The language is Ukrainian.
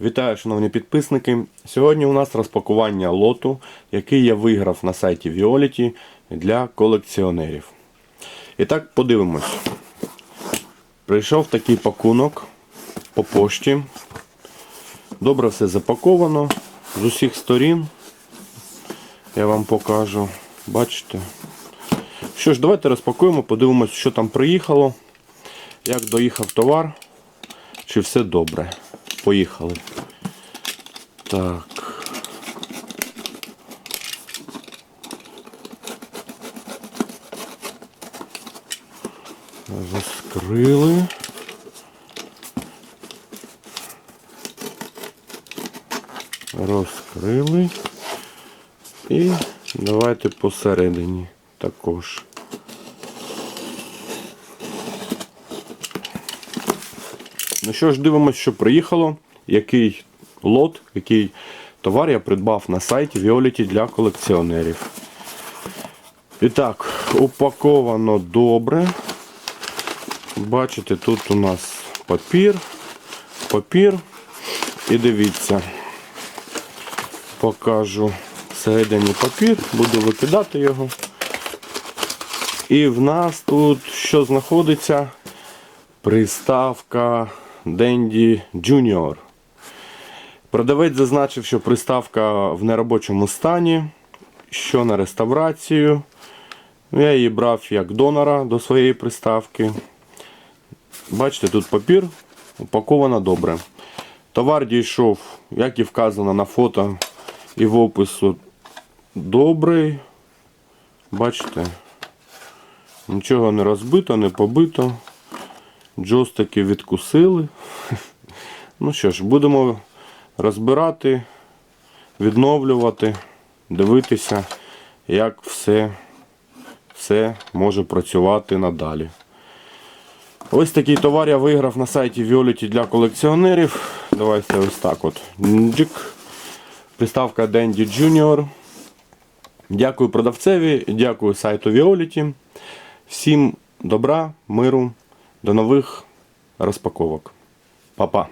Вітаю, шановні підписники. Сьогодні у нас розпакування лоту, який я виграв на сайті Violet для колекціонерів. І так, подивимось. Прийшов такий пакунок по пошті. Добре все запаковано з усіх сторін. Я вам покажу. Бачите? Що ж, давайте розпакуємо, подивимось, що там приїхало, як доїхав товар, чи все добре. Поїхали. Так. Розкрили. Розкрили. І давайте посередині також. Ну що ж, дивимося, що приїхало, який лот, який товар я придбав на сайті Violet для колекціонерів. І так, упаковано добре. Бачите, тут у нас папір, папір. І дивіться, покажу всередині папір, буду викидати його. І в нас тут що знаходиться? Приставка Dendy Junior. Продавець зазначив, що приставка в неробочому стані, що на реставрацію. Ну, Я її брав як донора до своєї приставки. Бачите, тут папір упаковано добре. Товар дійшов, як і вказано на фото і в опису, добрий. Бачите, нічого не розбито, не побито. Джойстики відкусили. Ну що ж, будемо розбирати, відновлювати, дивитися, як все, все може працювати надалі. Ось такий товар я виграв на сайті Violet для колекціонерів. Давайте ось так от. Джик. Приставка Dandy Junior. Дякую продавцеві, дякую сайту Violet. Всім добра, миру, до нових розпаковок. Па-па.